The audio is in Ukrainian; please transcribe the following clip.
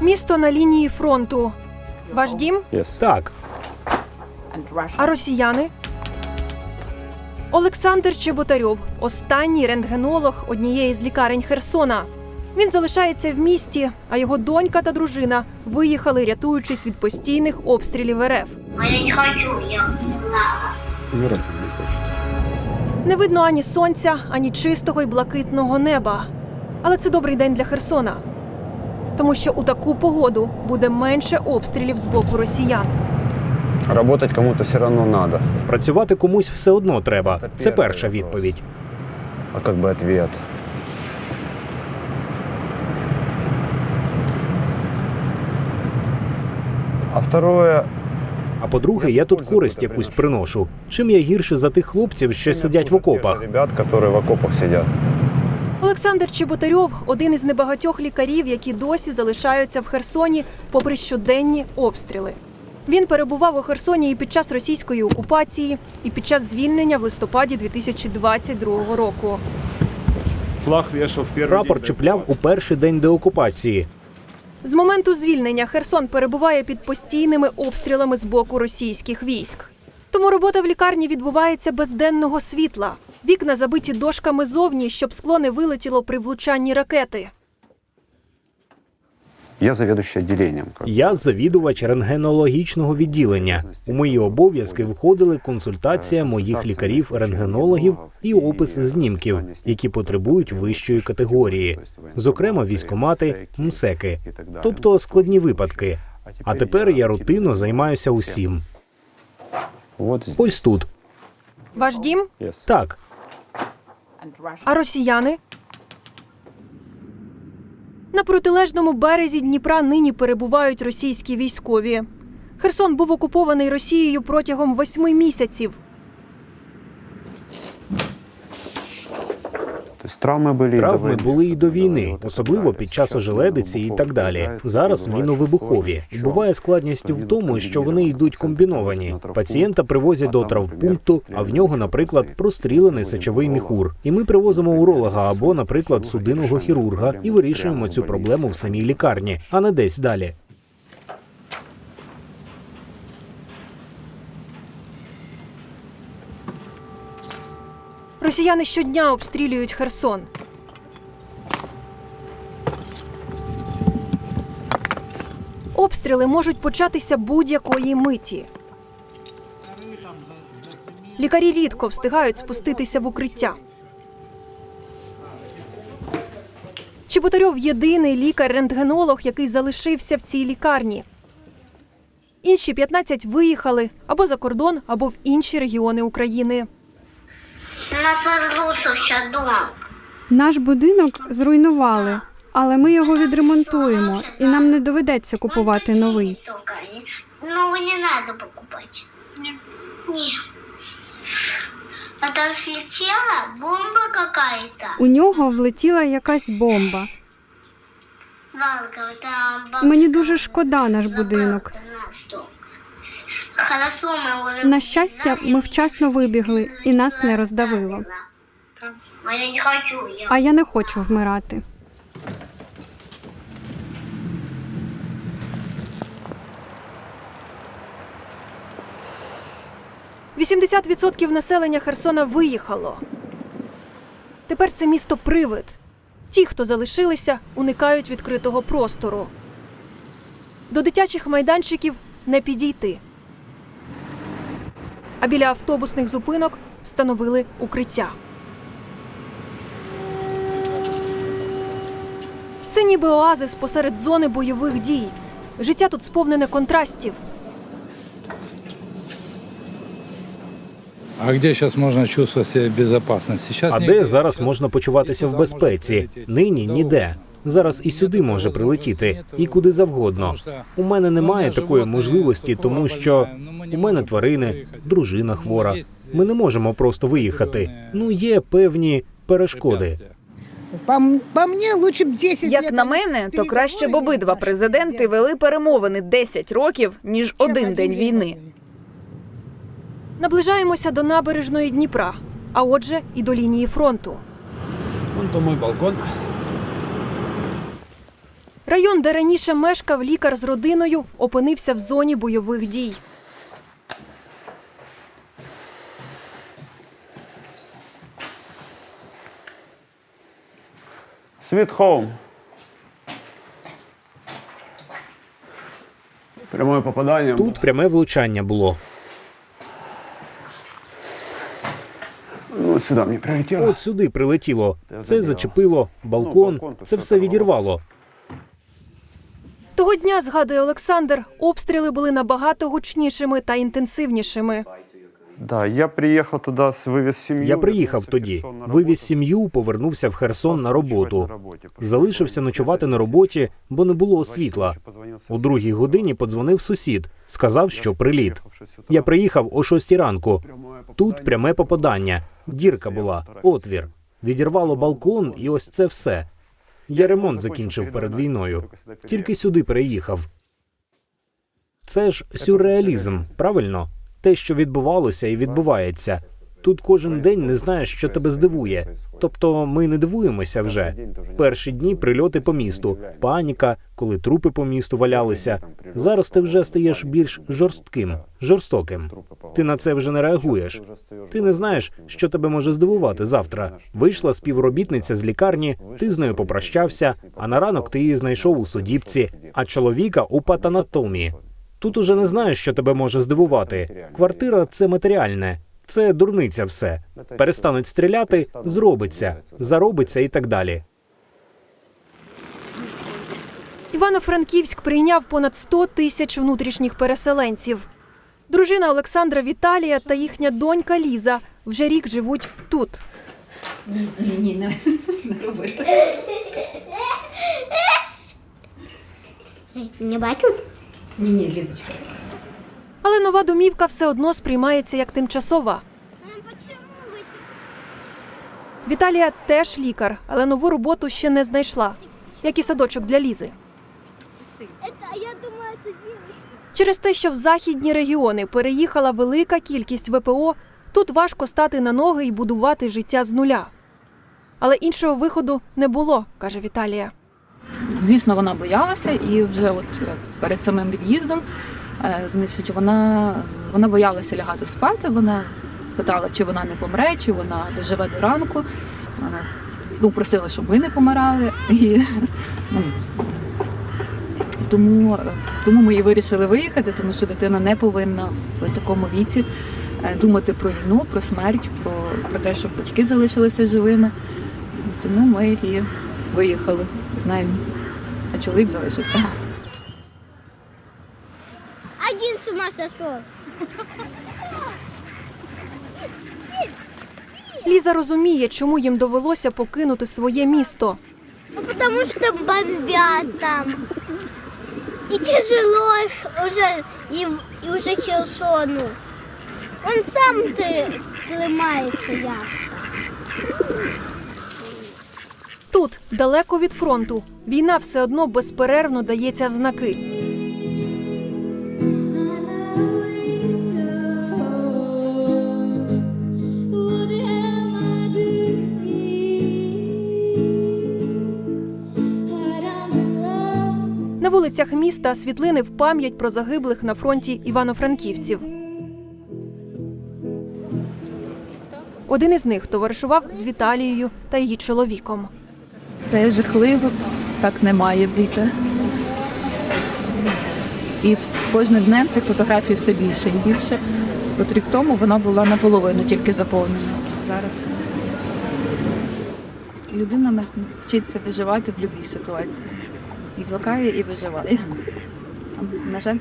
Місто на лінії фронту. Ваш дім? Yes. Так, А росіяни? Олександр Чеботарьов, останній рентгенолог однієї з лікарень Херсона. Він залишається в місті, а його донька та дружина виїхали, рятуючись від постійних обстрілів РФ. А я не хочу, я знаю. Не хочет. Не видно ані сонця, ані чистого й блакитного неба. Але це добрий день для Херсона. Тому що у таку погоду буде менше обстрілів з боку росіян. Работать кому-то все равно надо. працювати комусь все одно треба. Це перша відповідь. А как бы ответ? А второе, А по-друге, я тут користь якусь приношу. Чим я гірше за тих хлопців, що сидять в окопах? Ребят, которые в окопах сидят. Олександр Чеботарьов один із небагатьох лікарів, які досі залишаються в Херсоні, попри щоденні обстріли. Він перебував у Херсоні і під час російської окупації, і під час звільнення в листопаді 2022 року. Флаг вешал в Прапор чіпляв у перший день деокупації. З моменту звільнення Херсон перебуває під постійними обстрілами з боку російських військ. Тому робота в лікарні відбувається без денного світла. Вікна забиті дошками зовні, щоб скло не вилетіло при влучанні ракети. Я как бы. Я завідувач рентгенологічного відділення. У мої обов'язки входили консультація моїх лікарів-рентгенологів і опис знімків, які потребують вищої категорії, зокрема військомати, МСЕКи, тобто складні випадки. А тепер я рутинно займаюся усім. Вот. Ось тут. Ваш дім? Так, А росіяни? На протилежному березі Дніпра нині перебувають російські військові. Херсон був окупований Росією протягом восьми місяців. То есть травмы были и до травми войны, були і до особенно, війни, вот это особливо правильно. під час Сейчас ожеледиці і міновибухові так далі. відбуваються, Зараз буває, міновибухові. що І буває складність Вони в тому, йдуть що вони йдуть комбіновані. комбіновані. Пацієнта привозять А до там, травмпункту, наприклад, а в нього, наприклад, прострілений сечовий міхур. І ми привозимо уролога або, наприклад, судинного хірурга і вирішуємо цю проблему в самій лікарні, а не десь далі. Росіяни щодня обстрілюють Херсон. Обстріли можуть початися будь-якої миті. Лікарі рідко встигають спуститися в укриття. Чеботарьов єдиний лікар-рентгенолог, який залишився в цій лікарні. Інші 15 виїхали або за кордон, або в інші регіони України. У нас разрушился вся дом. Наш будинок зруйнували, але ми його відремонтуємо, і нам не доведеться купувати новий. Только не- Новый не надо покупать. А там слетела бомба какая-то. У нього влетіла якась бомба. Жалко, там бабушка Мені дуже шкода наш забрала будинок. наш дом. На щастя, ми вчасно вибігли і нас не роздавило. А я не хочу. Вмирати. – 80% населення Херсона виїхало. Тепер це місто привид. Ті, хто залишилися, уникають відкритого простору. До дитячих майданчиків не підійти. А біля автобусних зупинок встановили укриття. Це ніби оазис посеред зони бойових дій. Життя тут сповнене контрастів. А где сейчас можно чувствовать себя безопасно? Сейчас А де зараз можна почуватися в безпеці? Нині ніде. Зараз і сюди може прилетіти, і куди завгодно. У мене немає такої можливості, тому що у мене тварини, дружина хвора. Ми не можемо просто виїхати. Ну є певні перешкоди. препятствия. По, м- по мне лучше б 10 Як на мене, то краще б обидва президенти вели перемовини 10 років, ніж один день війни. Наближаємося до набережної Дніпра, а отже, і до лінії фронту. Вон то мой балкон. Район, де раніше мешкав лікар з родиною, опинився в зоні бойових дій. Sweet Home. Прямое попадание. Тут пряме влучання було. Ну, сюда мне прилетело. От сюди прилетіло. Це зачепило балкон. Це все відірвало. Того дня, згадує Олександр, обстріли були набагато гучнішими та інтенсивнішими. Да, я приехал туда, с- вывез семью. Я приїхав тоді, вивіз сім'ю, повернувся в Херсон на роботу. Залишився ночувати на роботі, бо не було світла. У другій годині подзвонив сусід, сказав, що приліт. Я приїхав о шостій ранку. Тут пряме попадання. Дірка була, отвір. Відірвало балкон, і ось це все. Я ремонт закінчив перед війною. Тільки сюди переїхав. Це ж сюрреалізм, правильно? Те, що відбувалося і відбувається. Тут кожен день не знаєш, що тебе здивує. Тобто ми не дивуємося вже. Перші дні прильоти по місту, паніка, коли трупи по місту валялися. Зараз ти вже стаєш більш жорстким, жорстоким. Ти на це вже не реагуєш. Ти не знаєш, що тебе може здивувати завтра. Вийшла співробітниця з лікарні, ти з нею попрощався, а на ранок ти її знайшов у судібці, а чоловіка у патанатомії. Тут уже не знаєш, що тебе може здивувати. Квартира це матеріальне, це дурниця все. Перестануть стріляти, зробиться, заробиться і так далі. Івано-Франківськ прийняв понад 100 тисяч внутрішніх переселенців. Дружина Олександра Віталія та їхня донька Ліза вже рік живуть тут. Ні, Не бачу? Але нова домівка все одно сприймається як тимчасова. Віталія теж лікар, але нову роботу ще не знайшла, як і садочок для Лізи. Через те, що в західні регіони переїхала велика кількість ВПО, тут важко стати на ноги і будувати життя з нуля. Але іншого виходу не було, каже Віталія. Звісно, вона боялася, і вже от е, перед самим від'їздом, значить, вона, вона боялася лягати спати. Вона питала, чи вона не помре, чи вона доживе до ранку. Вона ну, просила, щоб ми не помирали. І, ну, тому, е, тому ми і вирішили виїхати, тому що дитина не повинна в такому віці е, думати про війну, про смерть, про, про те, щоб батьки залишилися живими. Тому ми і виїхали з нею а чоловік залишився. Один с ума сошел. Ліза розуміє, чому їм довелося покинути своє місто. Ну, потому что бомбят там. И тяжело уже, и, и уже Херсону. Он сам ты лимається як. Тут, далеко від фронту, війна все одно безперервно дається в знаки. На вулицях міста світлини в пам'ять про загиблих на фронті івано-франківців. Один із них товаришував з Віталією та її чоловіком. Це жахливо, так не має бути. І кожним днем цих фотографій все більше і більше. От рік тому вона була наполовину тільки заповнена. Зараз людина на- вчиться виживати в будь-якій ситуації. І звикає і виживає. На жаль.